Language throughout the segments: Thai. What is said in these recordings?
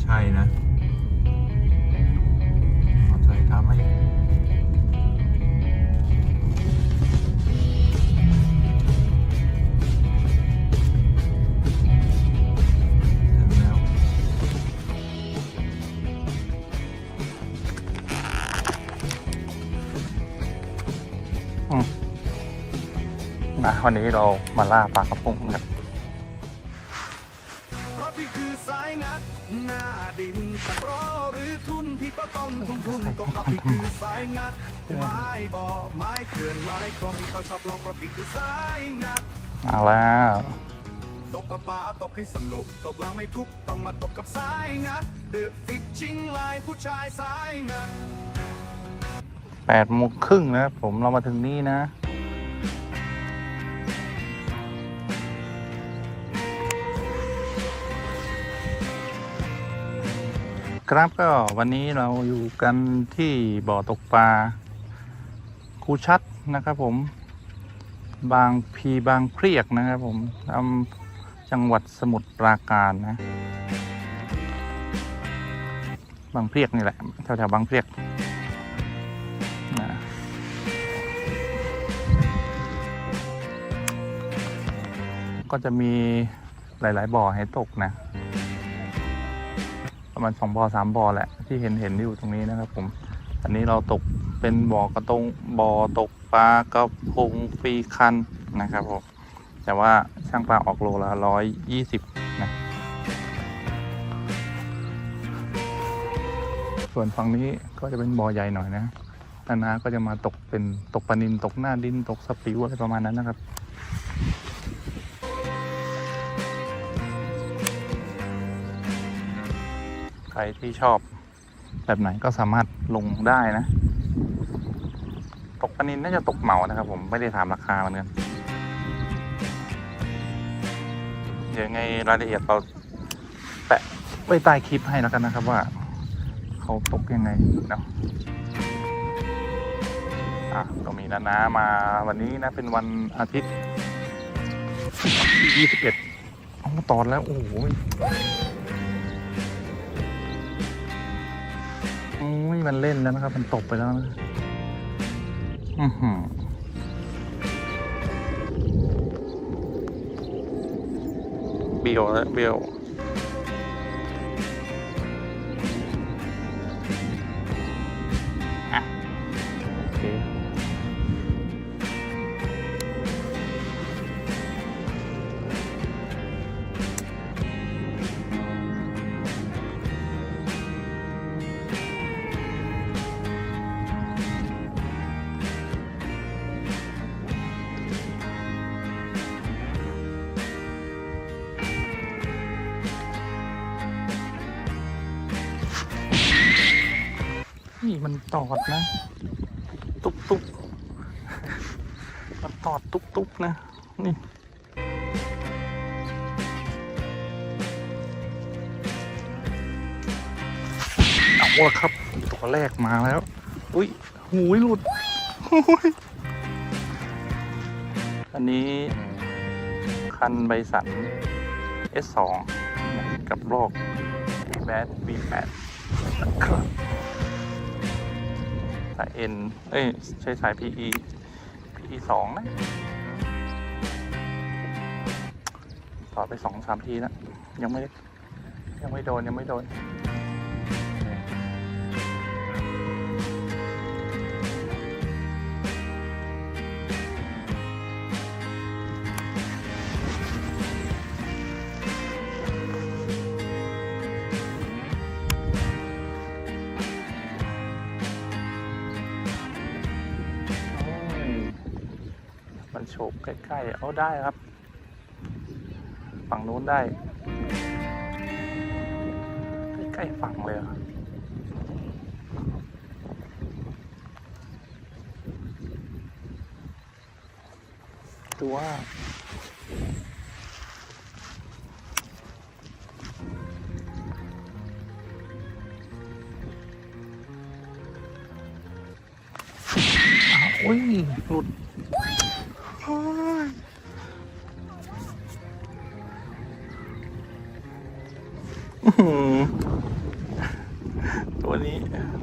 ใช่นะเอาใจทำให้ถึงแล้วนะวันนี้เรามาล่าปลากระพงกัน ดินตะกรอหรือทุนพี่ก็ต้องทุ่มทุนก็เพราะพี่คือสายงัดไม้บ่อไม้เขื่อนไม้คลองที่เขาชอบลองเพราะพี่คือสายงัดมาแล้วตกปลาปลาตกให้สนุกตกลางไม่ทุกข์ต้องมาตกกับสายงัดเดือดฟิกชิงลายผู้ชายสายงัดแปดโมงครึ่งนะครับผมเรามาถึงนี่นะ ครับก็วันนี้เราอยู่กันที่บ่อตกปลาคูชัดนะครับผม บางพีบางเพรียกนะครับผมอำจังหวัดสมุทรปราการนะ บางเพรียกนี่แหละแถวๆบางเพรียกก็จะมีหลาย ๆ บ่อให้ตกนะ ประมาณสองบ่อสามบ่อแหละ ที่เห็นเห็นอยู่ตรงนี้นะครับผม อันนี้เราตกเป็นบ่อกระตงบ่อตกปลากระพงฟรีคันนะครับผมแต่ว่าช่างปลาออกโลละร้อยยี่สิบนะส่วนฝั่งนี้ก็จะเป็นบ่อใหญ่หน่อยนะนานาก็จะมาตกเป็นตกปลานินตกหน้าดินตกสปิวอะไรประมาณนั้นนะครับ รที่ชอบแบบไหนก็สามารถลงได้นะ ตกปนินน่าจะตกเหมานะครับ ผมไม่ได้ถามราคาเหมือนกันเดี๋ยวไงรายละเอียดเราแปะไว้ใต้คลิปให้แล้วกันนะครับว่าเขาตกยังไงเนาะอะก็มีนานามาวันนี้นะเป็นวันอาทิตย์ที่21เอาตอนแล้ว โอ้โห ยมันเล่นแล้วนะครับ มันตกไปแล้วนะอือหือเบียวแล้วเบียว มันตอดนะ ตุ๊บตุ๊บมันตอดตุ๊บตุ๊บนะ นี่เอาละครับ ตัวแรกมาแล้ว อุ้ยหูยหลุดหูยอันนี้คันใบสัน S2 กับโลกแบด V8 นะครับ สาย N เอ้ยใช้สาย PE PE สองนะต่อไปสองสามทีแล้วยังไม่ยังไม่โดนยังไม่โดน ฉบใกล้ๆเอาได้ครับ ฝั่งนู้นได้ ใกล้ๆฝั่งเลยอะตัวอ้าวอุ้ยหลุด ตัวนี้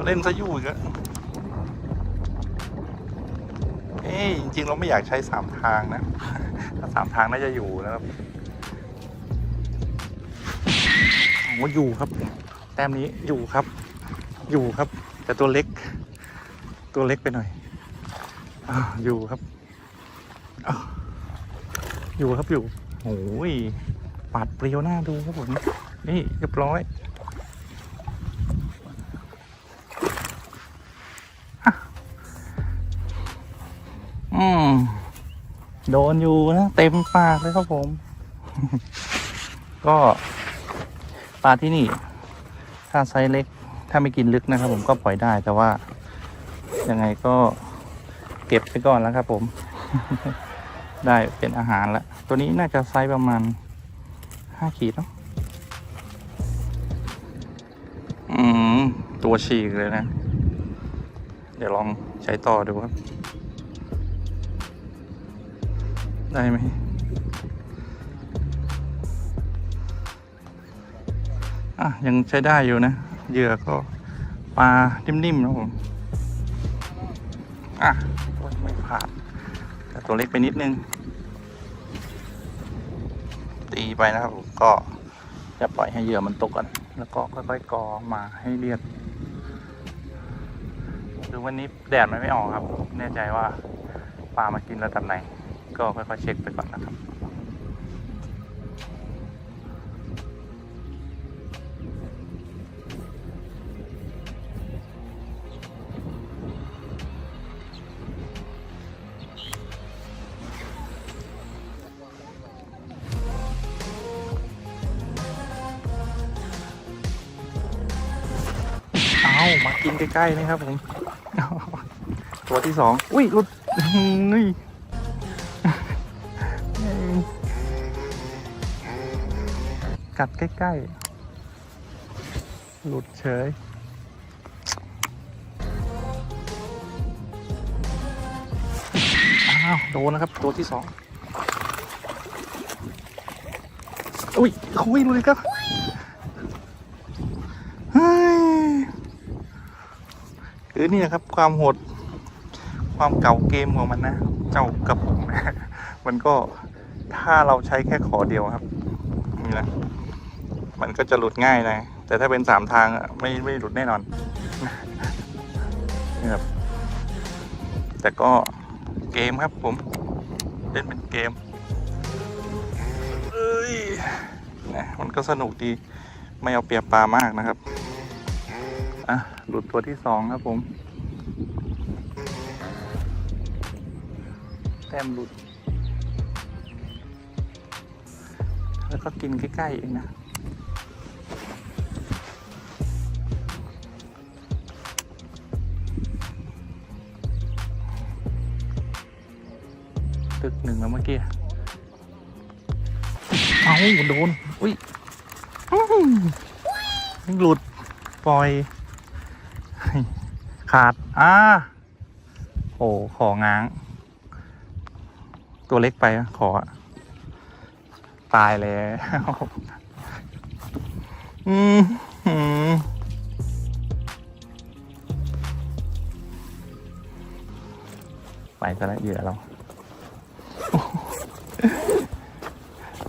เล่นซะยู่อีกแล้วเอ้ยจริง ๆ เราไม่อยากใช้สามทางนะ ถ้าสามทางน่าจะอยู่นะครับโอ้อยู่ครับ แต้มนี้อยู่ครับ อยู่ครับ แต่ตัวเล็ก ตัวเล็กไปหน่อยออยู่ครับ อยู่ครับอยู่โอ้ยปาดเปรียวหน้าดูครับผมนี่เรียบร้อยอืมโดนอยู่นะเต็มปากเลยครับผม ก็ปลาที่นี่ ถ้าไซส์เล็ก ถ้าไม่กินลึกนะครับ ผมก็ปล่อยได้แต่ว่ายังไงก็เก็บไปก่อนแล้วครับผม ได้เป็นอาหารแล้วตัวนี้น่าจะไซส์ประมาณห้าขีดเนาะอืม ตัวฉีกเลยนะ เดี๋ยวลองใช้ต่อดูครับ ได้ไหมอะ ยังใช้ได้อยู่นะ เหยื่อก็ปลานิ่มๆนะผม อะไม่ผ่านแต่ตัวเล็กไปนิดนึง ตีไปนะครับผมก็จะปล่อยให้เหยื่อมันตกก่อนแล้วก็ค่อยๆกองมาให้เรียบคือวันนี้แดดมันไม่ออกครับ แน่ใจว่าปลามากินระดับไหน ก็ค่อยๆเช็คไปก่อนนะครับ ใกล้ๆนี่ครับผม ตัวที่สองอุ้ยหลุดนี่กัดใกล้ๆ หลุดเฉย อ้าว โดนนะครับ ตัวที่สองอุ้ยคุยหลุดอีกครับ เฮ้ย คือนี่นะครับความโหด ความเก่าเกมของมันนะ เจ้ากระป๋องนะมันก็ถ้าเราใช้แค่ขอเดียวครับนี่นะมันก็จะหลุดง่ายนะ แต่ถ้าเป็นสามทางอะไม่ไม่หลุดแน่นอนนี่ครับแต่ก็เกมครับผม เล่นเป็นเกมเอ้ยนะมันก็สนุกดีไม่เอาเปรียบปลามากนะครับอะ หลุดตัวที่สองครับผม แต้มหลุด แล้วก็กินใกล้ๆเองนะตึกหนึ่งแล้วเมื่อกี้ เอาโดน อุ้ยอื้อหือหลุด ปล่อย ขาด อ่า โอ้ของ้าง ตัวเล็กไปอะขออะตายแล้วอืมหืมไปซะแล้วเหยื่อเรา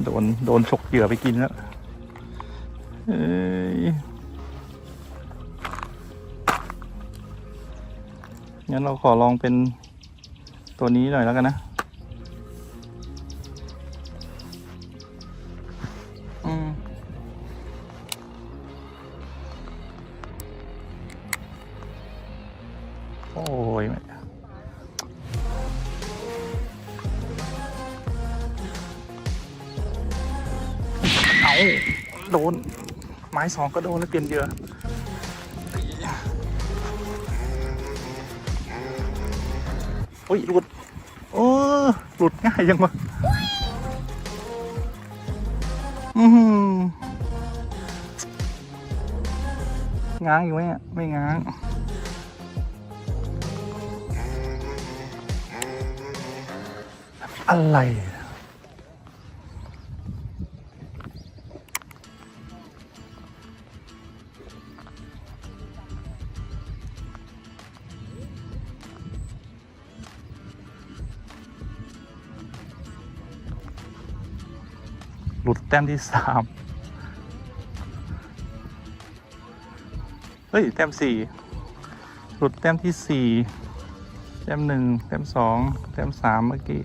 โดน โดนฉกเหยื่อไปกินแล้วเอ้ย งั้นเราขอลองเป็นตัวนี้หน่อยแล้วกันนะอืมโอ้ยเอาโดน ไม้สองก็โดนแล้วเปลี่ยนเยื่อ โอ้ยหลุด โอ้หลุดง่ายยังวะอือหือง้างอยู่ไหมอะไม่ง้าง อะไร ต้มที่สามเฮ้ยแต้มสี่หลุดแต้มที่สี่แต้มหนึ่งแต้มสองแต้มสามเมื่อกี้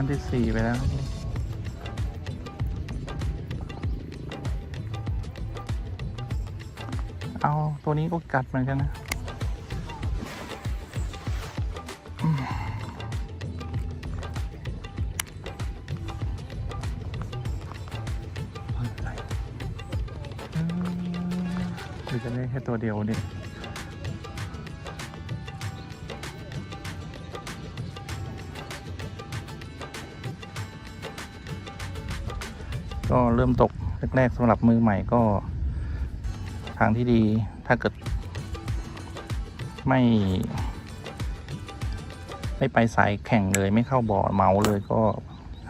หลุดแต้มที่สี่ไปแล้วเอาตัวนี้ก็กัดเหมือนกันนะหรือจะได้แค่ตัวเดียวเนี่ เริ่มตกแรกๆสำหรับมือใหม่ก็ ทางที่ดีถ้าเกิด ไม่ ไม่ไปสายแข่งเลยไม่เข้าบ่อเมาเลยก็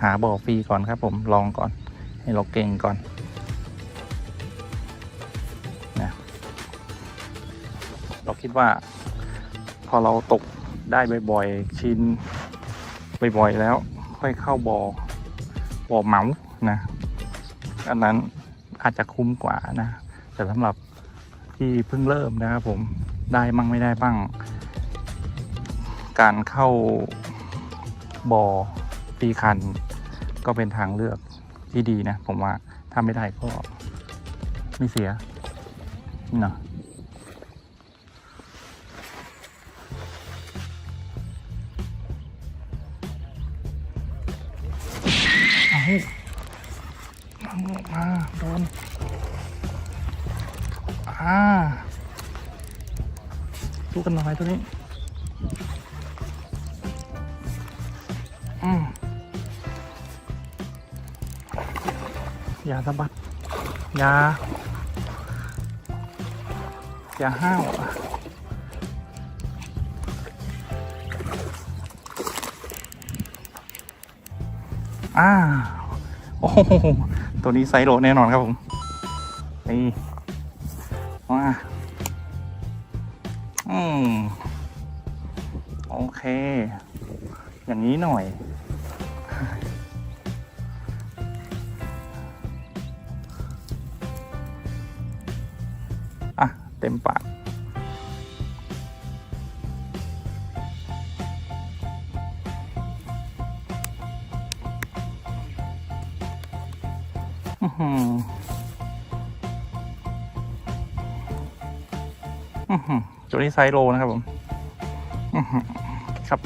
หาบ่อฟรีก่อนครับ ผมลองก่อน ให้เราเก่งก่อนนะเราคิดว่า พอเราตกได้บ่อยๆชินบ่อยๆแล้ว ค่อยเข้าบ่อบ่อเมานะ อันนั้นอาจจะคุ้มกว่านะ แต่สำหรับที่เพิ่งเริ่มนะครับผมได้บ้างไม่ได้บ้าง การเข้าบ่อตีคัน ก็เป็นทางเลือกที่ดีนะ ผมว่าถ้าไม่ได้ก็ไม่เสียเนาะ นหน่อยตัวนี้อย่าสะบัด อย่า อย่าห้าวอะอ่า โอ้โห ตัวนี้ไซโลแน่นอนครับผม นี่ เค อย่างนี้หน่อย อะ เต็มปากอือหืออือหือตัวนี้ไซโลนะครับผมอือหือ ครับ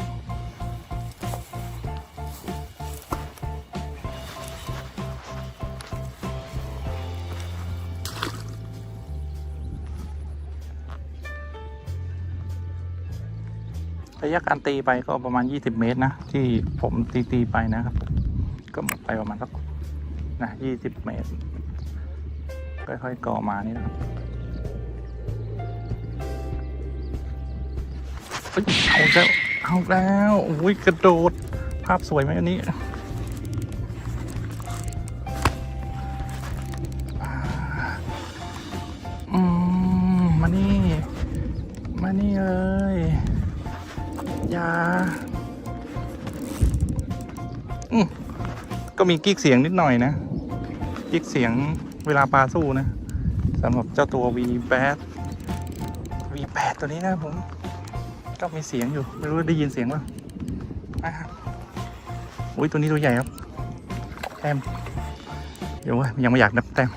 ระยะการตีไปก็ประมาณ 20 เมตรนะ ที่ผมตีตีไปนะครับ ก็หมดไปประมาณสักนะ20 เมตร ค่อยๆก่อมานี่นะครับเฮ้ยเอาแล้ว เอาแล้วโอ้ยกระโดด ภาพสวยไหมอันนี้อ่าอืมมานี่ มานี่เลยอย่าอืมก็มีกิ๊กเสียงนิดหน่อยนะ กิ๊กเสียงเวลาปลาสู้นะสำหรับเจ้าตัว V8 V8 ตัวนี้นะผม ก็มีเสียงอยู่ ไม่รู้ได้ยินเสียงป่ะอะอุ้ยตัวนี้ตัวใหญ่ครับ แต้มเดี๋ยวว้ยยังไม่อยากนับแต้ม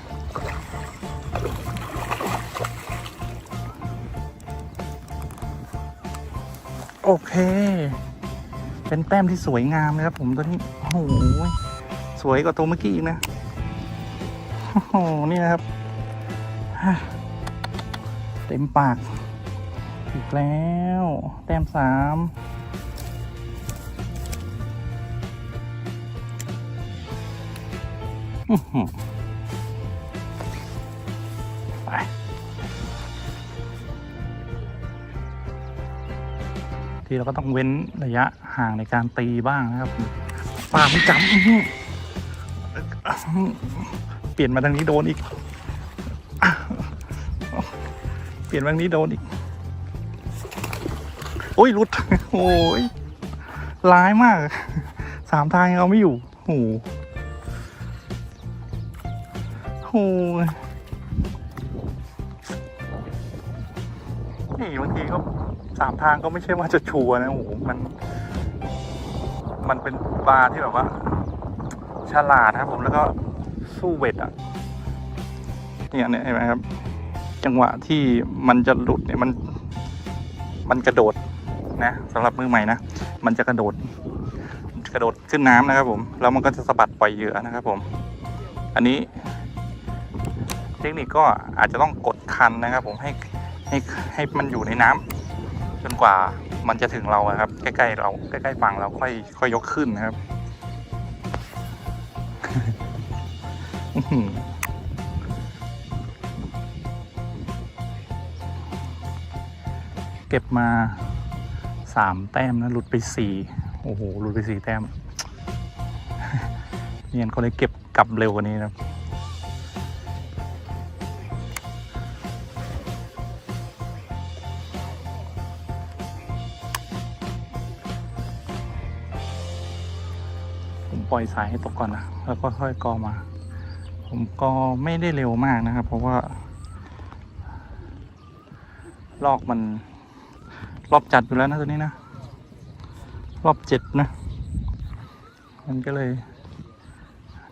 โอเค เป็นแต้มที่สวยงามเลยครับ ผมตัวนี้ โอ้โห สวยกว่าตัวเมื่อกี้อีกนะ โอ้โห นี่นะครับ เต็มปาก อีกแล้ว แต้มสามไปที่เราก็ต้องเว้นระยะห่างในการตีบ้างนะครับปาไม่จำอื้อหือเปลี่ยนมาทางนี้โดนอีก เปลี่ยนมาทางนี้โดนอีก โอ้ยหลุด โอ้ยร้ายมาก สามทางเอาไม่อยู่โอ้โหโอ้ยนี่บางทีก็สามทางก็ไม่ใช่ว่าจะชัวร์นะโอ้โหมัน มันเป็นปลาที่แบบว่า ฉลาดครับ ผมแล้วก็สู้เวทอะเนี่ยเนี่ยเห็นไหมครับ จังหวะที่มันจะหลุดเนี่ยมัน มันกระโดด นะสำหรับมือใหม่นะมันจะกระโดดกระโดดขึ้นน้ำนะครับผมแล้วมันก็จะสะบัดปล่อยเหยื่อนะครับผม อันนี้ เทคนิคก็อาจจะต้องกดคันนะครับ ผมให้ให้ให้มันอยู่ในน้ำจนกว่ามันจะถึงเราครับ ใกล้ๆเราใกล้ๆฝั่งเราค่อยค่อยยกขึ้นนะครับเก็บมา สามแต้มนะหลุดไปสี่โอ้โหหลุดไปสี่แต้มเนี่ยนเขาเลยเก็บกลับเร็วกว่านี้นะผมปล่อยสายให้ตกก่อนนะ แล้วก็ค่อยกอมา ผมก็ไม่ได้เร็วมากนะครับ เพราะว่า ลอกมัน รอบจัดอยู่แล้วนะตัวนี้นะ รอบเจ็ดนะ มันก็เลย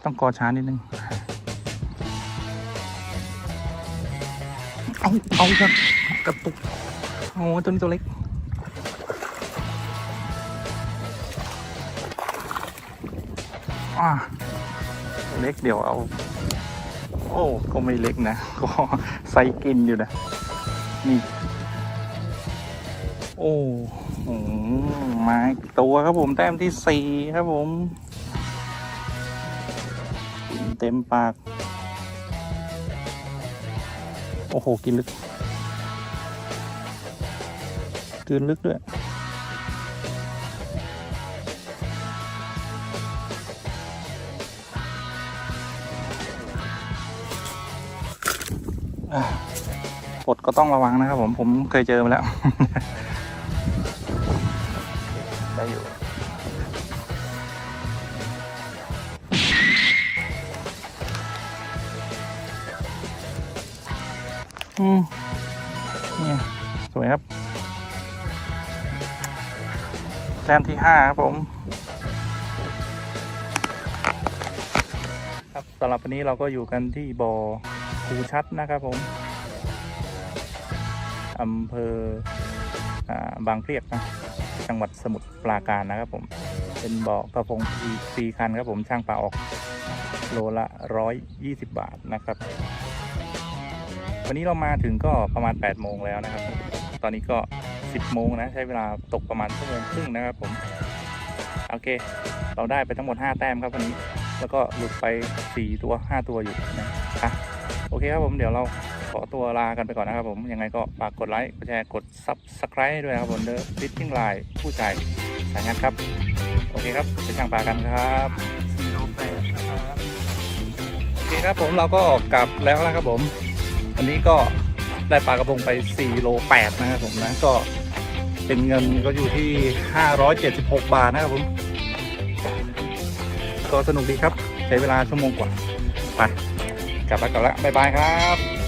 ต้องกอช้านิดนึงเอาเอาครับกระตุกโอ้ตัวนี้ตัวเล็กอ่าเล็กเดี๋ยวเอา โอ้ ก็ไม่เล็กนะ ก็ไซส์กินอยู่นะ นี่โอ้โหมาตัวครับผมแต้มที่สี่ครับผม เต็มปาก โอ้โห กินลึกกลืนลึกด้วยอะกดก็ต้องระวังนะครับผมผมเคยเจอมาแล้ว แต้มที่ห้าครับผม ครับสำหรับวันนี้เราก็อยู่กันที่บ่อคูชัดนะครับผมอำเภออบางเพลียกนะจังหวัดสมุทรปราการนะครับผม เป็นบ่อกระพงปีปีคันครับผมช่างปลาออกโลละร้อยยี่สิบบาทนะครับ วันนี้เรามาถึงก็ประมาณ8โมงแล้วนะครับ ตอนนี้ก็ 10โมงนะ ใช้เวลาตกประมาณชั่วโมงครึ่งนะครับผมโอเค เราได้ไปทั้งหมด 5 แต้มครับวันนี้ แล้วก็หลุดไป 4 ตัว 5 ตัวอยู่นะครับโอเคครับผมเดี๋ยวเราขอตัวลากันไปก่อนนะครับผมยังไงก็ฝากกดไลค์กดแชร์กด Subscribe ด้วยนะครับผมเดอฟิตติ้งไลน์ผู้ใจสายงานครับ โอเคครับไปช่างปลากันครับสี่โลแปดนะครับโอเคครับผมเราก็กลับแล้วนะครับผมวันนี้ก็ได้ปลากระพงไป4โล8นะครับผมนะก็ เป็นเงินก็อยู่ที่ 576 บาทนะครับผม ก็สนุกดีครับ ใช้เวลาชั่วโมงกว่า ไป กลับแล้วกลับแล้วบ๊ายบายครับ